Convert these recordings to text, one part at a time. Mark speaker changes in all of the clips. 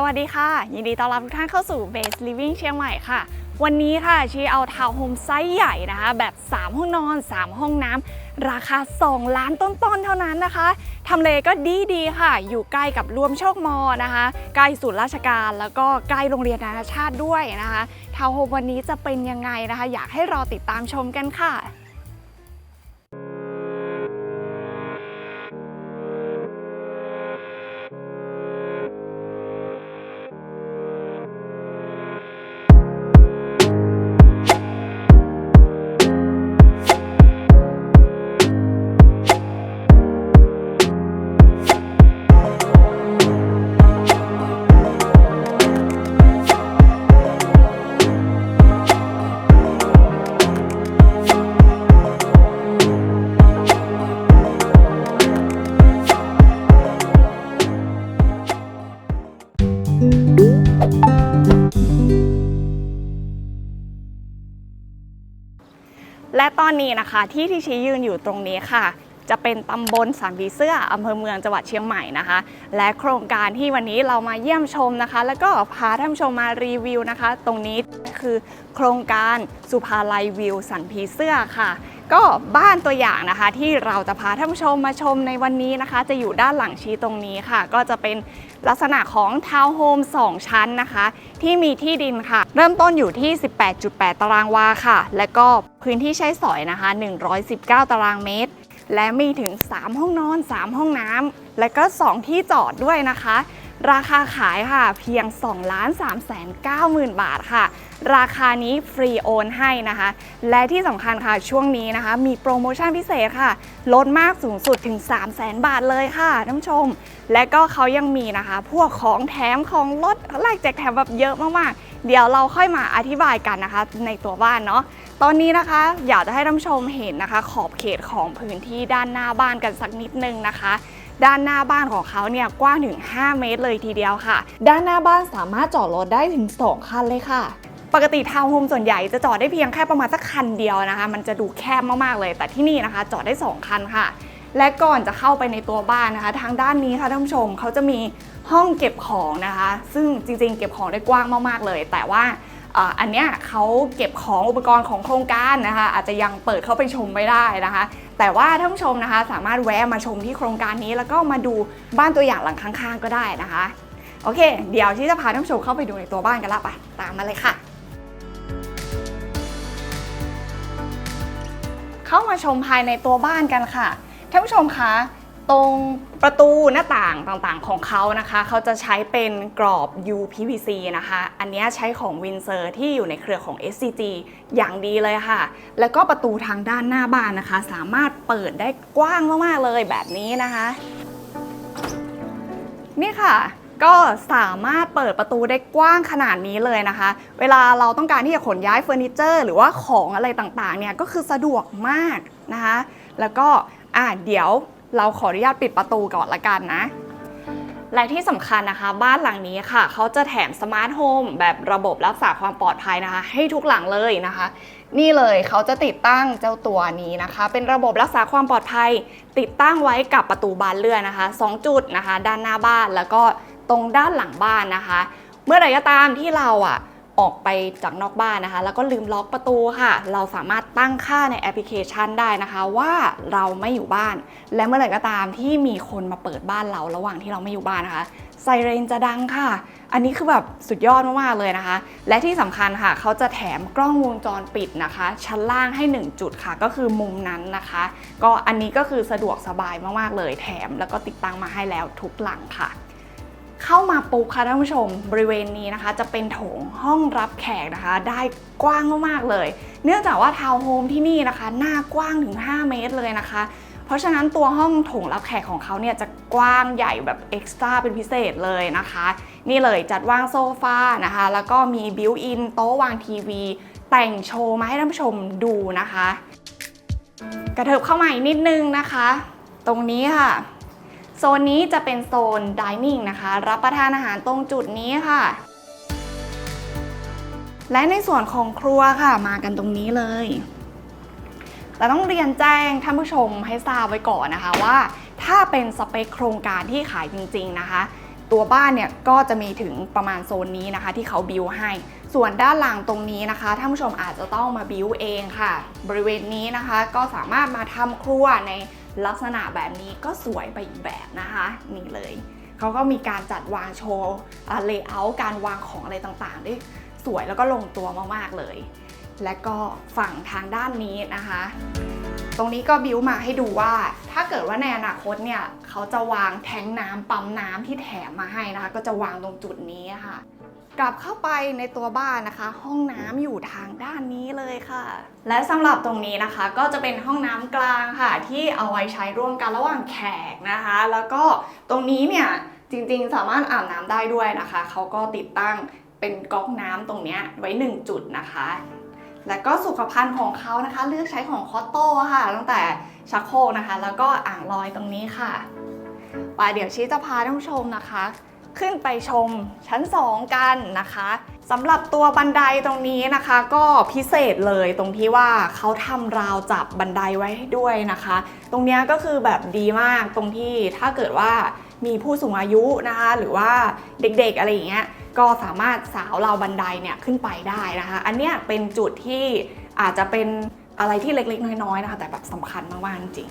Speaker 1: สวัสดีค่ะ ยินดีต้อนรับทุกท่านเข้าสู่ Base Living เชียงใหม่ค่ะ วันนี้ค่ะชีเอาทาวน์โฮมไซส์ใหญ่นะคะ แบบ 3 ห้องนอน 3 ห้องน้ำราคา 2 ล้านต้นๆ เท่านั้นนะคะทำเลก็ดีดีๆค่ะ อยู่ใกล้กับรวมโชคมอนะคะ ใกล้ศูนย์ราชการแล้วก็ใกล้โรงเรียนนานาชาติด้วยนะคะทาวน์โฮมวันนี้จะเป็นยังไงนะคะ อยากให้รอติดตามชมกันค่ะ และตอนนี้นะคะที่ที่ชี้ยืนอยู่ตรงนี้ค่ะ จะเป็นตำบลสามผีเสื้ออำเภอเมืองจังหวัดเชียงใหม่นะคะ และโครงการที่วันนี้เรามาเยี่ยมชมนะคะ แล้วก็พาท่านชมมารีวิวนะคะ ตรงนี้คือโครงการสุภาลัยวิวสันผีเสื้อค่ะ ก็บ้านตัวอย่างนะคะที่เราจะพาท่านผู้ชมมาชมในวันนี้นะคะ จะอยู่ด้านหลังชี้ตรงนี้ค่ะ ก็จะเป็นลักษณะของทาวน์โฮม2 ชั้นนะคะ ที่มีที่ดินค่ะ เริ่มต้นอยู่ที่ 18.8 ตารางวาค่ะ และก็พื้นที่ใช้สอยนะคะ 119 ตารางเมตร และมีถึง 3 ห้องนอน 3 ห้องน้ำและก็ 2 ที่จอดด้วยนะคะ ราคาขายค่ะเพียง2ล้าน3แสน9หมื่นบาทค่ะ ราคานี้ฟรีโอนให้นะคะ และที่สำคัญค่ะช่วงนี้นะคะ มีโปรโมชั่นพิเศษค่ะ ลดมากสูงสุดถึง 3 0 0แสนบาทเลยค่ะท่านผู้ชม และก็เขายังมีนะคะ พวกของแถมของลดแลกแจกแถมแบบเยอะมากๆ เดี๋ยวเราค่อยมาอธิบายกันนะคะ ในตัวบ้านเนาะตอนนี้นะคะ อยากจะให้ท่านผู้ชมเห็นนะคะ ขอบเขตของพื้นที่ด้านหน้าบ้านกันสักนิดนึงนะคะด้านหน้าบ้านของเขาเนี่ยกว้างถึง 5 เมตรเลยทีเดียวค่ะ ด้านหน้าบ้านสามารถจอดรถได้ถึง 2 คันเลยค่ะ ปกติทาวน์โฮมส่วนใหญ่จะจอดได้เพียงแค่ประมาณสักคันเดียวนะคะ มันจะดูแคบมากๆเลย แต่ที่นี่นะคะ จอดได้ 2 คันค่ะ และก่อนจะเข้าไปในตัวบ้านนะคะ ทางด้านนี้ค่ะท่านผู้ชมเขาจะมีห้องเก็บของนะคะ ซึ่งจริงๆ เก็บของได้กว้างมากๆเลย แต่ว่าอันเนี้ยเขาเก็บของอุปกรณ์ของโครงการนะคะ อาจจะยังเปิดเข้าไปชมไม่ได้นะคะ แต่ว่าท่านผู้ชมนะคะสามารถแวะมาชมที่โครงการนี้ แล้วก็มาดูบ้านตัวอย่างหลังข้างๆ ก็ได้นะคะ โอเค เดี๋ยวที่จะพาท่านผู้ชมเข้าไปดูในตัวบ้านกันละไปตามมาเลยค่ะ เข้ามาชมภายในตัวบ้านกันค่ะท่านผู้ชมคะตรงประตูหน้าต่างต่างๆของเขานะคะ เขาจะใช้เป็นกรอบ UPVC นะคะ อันนี้ใช้ของ Windsor ที่อยู่ในเครือของ SCG อย่างดีเลยค่ะ แล้วก็ประตูทางด้านหน้าบ้านนะคะ สามารถเปิดได้กว้างมากๆเลยแบบนี้นะคะ นี่ค่ะ ก็สามารถเปิดประตูได้กว้างขนาดนี้เลยนะคะ เวลาเราต้องการที่จะขนย้ายเฟอร์นิเจอร์หรือว่าของอะไรต่างๆเนี่ยก็คือสะดวกมากนะคะ แล้วก็อะเดี๋ยวเราขออนุญาตปิดประตูก่อนละกันนะ และที่สำคัญนะคะ บ้านหลังนี้ค่ะ เขาจะแถมสมาร์ทโฮมแบบระบบรักษาความปลอดภัยนะคะ ให้ทุกหลังเลยนะคะ นี่เลยเขาจะติดตั้งเจ้าตัวนี้นะคะ เป็นระบบรักษาความปลอดภัย ติดตั้งไว้กับประตูบานเลื่อนนะคะ 2 จุดนะคะ ด้านหน้าบ้านแล้วก็ ตรงด้านหลังบ้านนะคะ เมื่อไหร่ก็ตามที่เราอะออกไปจากนอกบ้านนะคะ แล้วก็ลืมล็อกประตูค่ะ เราสามารถตั้งค่าในแอปพลิเคชันได้นะคะ ว่าเราไม่อยู่บ้าน และเมื่อไหร่ก็ตามที่มีคนมาเปิดบ้านเราระหว่างที่เราไม่อยู่บ้านนะคะไซเรนจะดังค่ะ อันนี้คือแบบสุดยอดมากๆเลยนะคะ และที่สำคัญค่ะ เขาจะแถมกล้องวงจรปิดนะคะ ชั้นล่างให้ 1 จุดค่ะ ก็คือมุมนั้นนะคะ ก็อันนี้ก็คือสะดวกสบายมากๆเลย แถมแล้วก็ติดตั้งมาให้แล้วทุกหลังค่ะ เข้ามาปุ๊บค่ะท่านผู้ชมบริเวณนี้นะคะ จะเป็นโถงห้องรับแขกนะคะ ได้กว้างมากๆเลย เนื่องจากว่าทาวน์โฮมที่นี่นะคะ หน้ากว้างถึง 5 เมตรเลยนะคะ เพราะฉะนั้นตัวห้องโถงรับแขกของเขาเนี่ยจะกว้างใหญ่แบบเอ็กซ์ตร้าเป็นพิเศษเลยนะคะ นี่เลยจัดวางโซฟานะคะ แล้วก็มีบิวอินโต๊ะวางทีวี แต่งโชว์มาให้ท่านผู้ชมดูนะคะ กระเถิบเข้ามาอีกนิดนึงนะคะ ตรงนี้ค่ะ โซนนี้จะเป็นโซนดิเนิ่งนะคะ รับประทานอาหารตรงจุดนี้ค่ะ และในส่วนของครัวค่ะ มากันตรงนี้เลยแต่ต้องเรียนแจ้งท่านผู้ชมให้ทราบไว้ก่อนนะคะว่า ถ้าเป็นสเปคโครงการที่ขายจริง ๆนะคะ ตัวบ้านเนี่ยก็จะมีถึงประมาณโซนนี้นะคะ ที่เขาบิวให้ ส่วนด้านหลังตรงนี้นะคะท่านผู้ชมอาจจะต้องมาบิวเองค่ะ บริเวณนี้นะคะก็สามารถมาทำครัวใน ลักษณะแบบนี้ก็สวยไปอีกแบบนะคะนี่เลยเขาก็มีการจัดวางโชว์เลเยอร์การวางของอะไรต่างๆได้สวยแล้วก็ลงตัวมากๆเลย และก็ฝั่งทางด้านนี้นะคะ ตรงนี้ก็บิวมาให้ดูว่า ถ้าเกิดว่าในอนาคตเนี่ยเขาจะวางแทงน้ำปั๊มน้ำที่แถมมาให้นะคะ ก็จะวางตรงจุดนี้ค่ะ กลับเข้าไปในตัวบ้านนะคะ ห้องน้ำอยู่ทางด้านนี้เลยค่ะ และสำหรับตรงนี้นะคะ ก็จะเป็นห้องน้ำกลางค่ะ ที่เอาไว้ใช้ร่วมกันระหว่างแขกนะคะ แล้วก็ตรงนี้เนี่ยจริงๆ สามารถอาบน้ำได้ด้วยนะคะเขาก็ติดตั้งเป็นก๊อกน้ำตรงเนี้ยไว้หนึ่งจุดนะคะ แล้วก็สุขภัณฑ์ของเขานะคะ เลือกใช้ของคอตโต้ค่ะ ตั้งแต่ชักโครกนะคะ แล้วก็อ่างลอยตรงนี้ค่ะไปเดี๋ยวชี้จะพาท่านผู้ชมนะคะ ขึ้นไปชมชั้น 2 กันนะคะสำหรับตัวบันไดตรงนี้นะคะ ก็พิเศษเลยตรงที่ว่าเขาทำราวจับบันไดไว้ให้ด้วยนะคะ ตรงนี้ก็คือแบบดีมากตรงที่ถ้าเกิดว่ามีผู้สูงอายุนะคะ หรือว่าเด็กๆอะไรอย่างเงี้ยก็สามารถสาวราวบันไดเนี่ยขึ้นไปได้นะคะ อันเนี้ยเป็นจุดที่อาจจะเป็นอะไรที่เล็กๆ น้อยๆนะคะ แต่แบบสำคัญมากๆจริง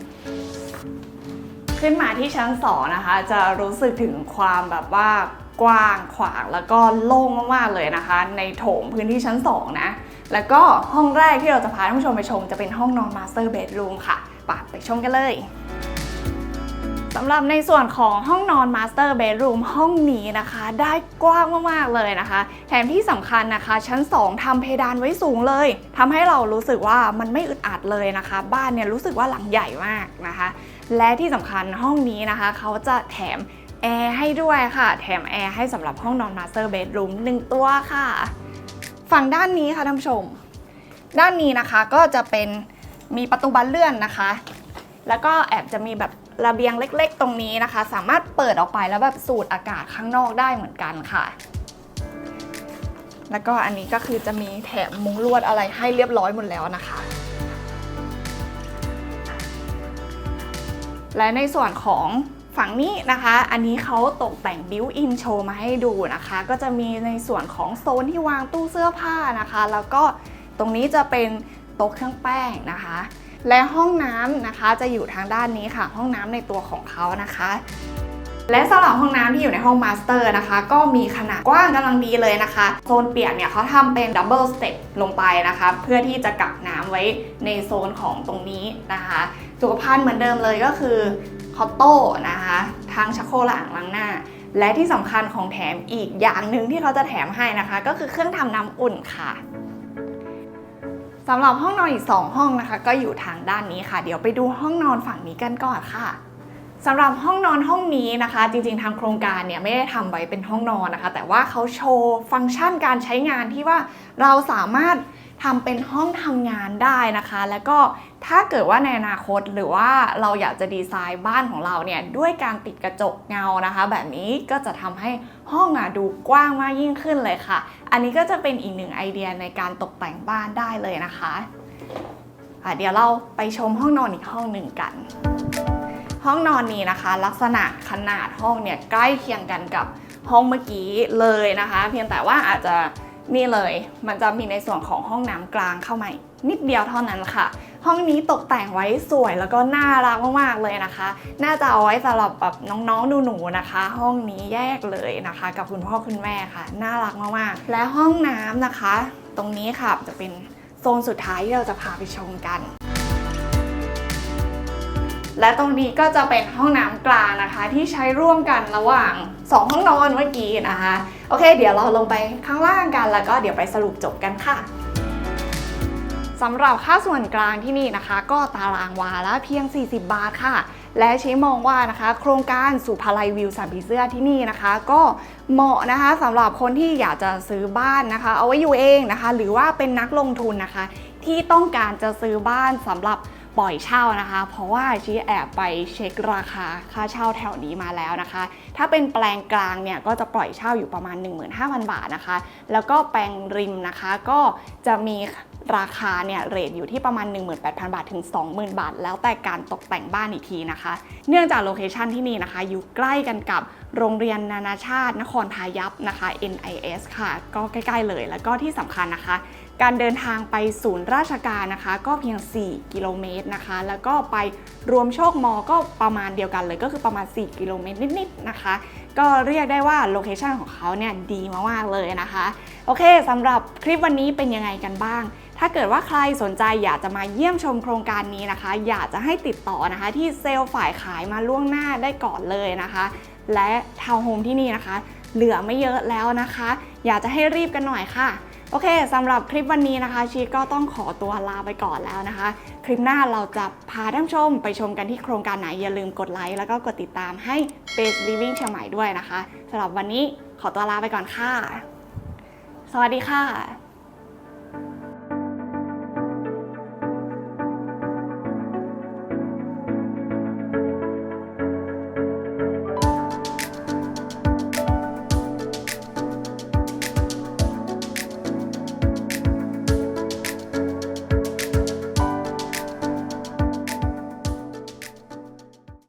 Speaker 1: ขึ้นมาที่ชั้น2นะคะ จะรู้สึกถึงความแบบว่ากว้างขวางแล้วก็โล่งมากๆเลยนะคะ ในโถงพื้นที่ชั้น2นะแล้วก็ห้องแรกที่เราจะพาท่านผู้ชมไปชมจะเป็นห้องนอนมาสเตอร์เบดรูมค่ะไปไปชมกันเลยสำหรับในส่วนของห้องนอนมาสเตอร์เบดรูมห้องนี้นะคะ ได้กว้างมากๆเลยนะคะ แถมที่สำคัญนะคะ ชั้น 2ทำเพดานไว้สูงเลยทำให้เรารู้สึกว่ามันไม่อึดอัดเลยนะคะ บ้านเนี่ยรู้สึกว่าหลังใหญ่มากนะคะ และที่สำคัญห้องนี้นะคะ เขาจะแถมแอร์ให้ด้วยค่ะ แถมแอร์ให้สำหรับห้องนอนมาสเตอร์เบดรูมหนึ่งตัวค่ะ ฝั่งด้านนี้ค่ะท่านผู้ชม ด้านนี้นะคะก็จะเป็นมีประตูบานเลื่อนนะคะ แล้วก็แอบจะมีแบบระเบียงเล็กๆ ตรงนี้นะคะ สามารถเปิดออกไปแล้วแบบสูดอากาศข้างนอกได้เหมือนกันค่ะ แล้วก็อันนี้ก็คือจะมีแถมมุ้งลวดอะไรให้เรียบร้อยหมดแล้วนะคะ และในส่วนของฝั่งนี้นะคะ อันนี้เขาตกแต่งบิวอินโชว์มาให้ดูนะคะ ก็จะมีในส่วนของโซนที่วางตู้เสื้อผ้านะคะ แล้วก็ตรงนี้จะเป็นโต๊ะเครื่องแป้งนะคะ และห้องน้ำนะคะจะอยู่ทางด้านนี้ค่ะ ห้องน้ำในตัวของเขานะคะและสำหรับห้องน้ำที่อยู่ในห้องมาสเตอร์นะคะ ก็มีขนาดกว้างกำลังดีเลยนะคะ โซนเปียกเนี่ยเขาทำเป็นดับเบิลสเต็ปลงไปนะคะ เพื่อที่จะกักน้ำไว้ในโซนของตรงนี้นะคะ สุขภัณฑ์เหมือนเดิมเลยก็คือคอตโต้นะคะทั้งชักโครกและอ่างล้างหน้า และที่สำคัญของแถมอีกอย่างหนึ่งที่เขาจะแถมให้นะคะ ก็คือเครื่องทำน้ำอุ่นค่ะสำหรับห้องนอนอีก 2 ห้องนะคะ ก็อยู่ทางด้านนี้ค่ะ เดี๋ยวไปดูห้องนอนฝั่งนี้กันก่อนค่ะสำหรับห้องนอนห้องนี้นะคะ จริงๆทางโครงการเนี่ยไม่ได้ทำไว้เป็นห้องนอนนะคะ แต่ว่าเขาโชว์ฟังก์ชันการใช้งานที่ว่าเราสามารถ ทำเป็นห้องทำงานได้นะคะ แล้วก็ถ้าเกิดว่าในอนาคตหรือว่าเราอยากจะดีไซน์บ้านของเราเนี่ยด้วยการติดกระจกเงานะคะ แบบนี้ก็จะทำให้ห้องอะดูกว้างมากยิ่งขึ้นเลยค่ะ อันนี้ก็จะเป็นอีกหนึ่งไอเดียในการตกแต่งบ้านได้เลยนะคะะเดี๋ยวเราไปชมห้องนอนอีกห้องหนึ่งกัน ห้องนอนนี้นะคะ ลักษณะขนาดห้องเนี่ยใกล้เคียงกันกับห้องเมื่อกี้เลยนะคะ เพียงแต่ว่าอาจจะ นี่เลยมันจะมีในส่วนของห้องน้ำกลางเข้ามานิดเดียวเท่านั้นค่ะ ห้องนี้ตกแต่งไว้สวยแล้วก็น่ารักมากๆเลยนะคะ น่าจะเอาไว้สำหรับแบบน้องๆหนูๆนะคะ ห้องนี้แยกเลยนะคะ กับคุณพ่อคุณแม่ค่ะ น่ารักมากๆ และห้องน้ำนะคะ ตรงนี้ค่ะจะเป็นโซนสุดท้ายที่เราจะพาไปชมกันและตรงนี้ก็จะเป็นห้องน้ำกลางนะคะ ที่ใช้ร่วมกันระหว่าง 2 ห้องนอนเมื่อกี้นะคะ โอเค เดี๋ยวเราลงไปข้างล่างกัน แล้วก็เดี๋ยวไปสรุปจบกันค่ะสำหรับค่าส่วนกลางที่นี่นะคะ ก็ตารางวาละเพียง 40 บาทค่ะ และชี้มองว่านะคะ โครงการสุภาลัยวิวสันผีเสื้อที่นี่นะคะ ก็เหมาะนะคะสำหรับคนที่อยากจะซื้อบ้านนะคะ เอาไว้อยู่เองนะคะ หรือว่าเป็นนักลงทุนนะคะ ที่ต้องการจะซื้อบ้านสำหรับ ปล่อยเช่านะคะ เพราะว่าชี้แอบไปเช็คราคาค่าเช่าแถวนี้มาแล้วนะคะ ถ้าเป็นแปลงกลางเนี่ยก็จะปล่อยเช่าอยู่ประมาณ 15,000 บาทนะคะ แล้วก็แปลงริมนะคะก็จะมีราคาเนี่ยเรทอยู่ที่ประมาณ 18,000 บาทถึง 20,000 บาท แล้วแต่การตกแต่งบ้านอีกทีนะคะ เนื่องจากโลเคชันที่นี่นะคะ อยู่ใกล้กันกับโรงเรียนนานาชาติ นครพายัพนะคะ NIS ค่ะ ก็ใกล้ ๆ เลยแล้วก็ที่สำคัญนะคะ การเดินทางไปศูนย์ราชการนะคะ ก็เพียง 4 กิโลเมตรนะคะ แล้วก็ไปรวมโชคมอก็ประมาณเดียวกันเลยก็คือประมาณ 4 กิโลเมตรนิดๆนะคะ ก็เรียกได้ว่าโลเคชันของเขาเนี่ยดีมากๆเลยนะคะ โอเคสำหรับคลิปวันนี้เป็นยังไงกันบ้าง ถ้าเกิดว่าใครสนใจอยากจะมาเยี่ยมชมโครงการนี้นะคะ อยากจะให้ติดต่อนะคะ ที่เซลล์ฝ่ายขายมาล่วงหน้าได้ก่อนเลยนะคะ และทาวน์โฮมที่นี่นะคะ เหลือไม่เยอะแล้วนะคะ อยากจะให้รีบกันหน่อยค่ะ โอเคสำหรับคลิปวันนี้นะคะ ชีก็ต้องขอตัวลาไปก่อนแล้วนะคะ คลิปหน้าเราจะพาท่านชมไปชมกันที่โครงการไหนอย่าลืมกดไลค์แล้วก็กดติดตามให้ Space Living เชียงใหม่ด้วยนะคะสำหรับวันนี้ขอตัวลาไปก่อนค่ะ สวัสดีค่ะ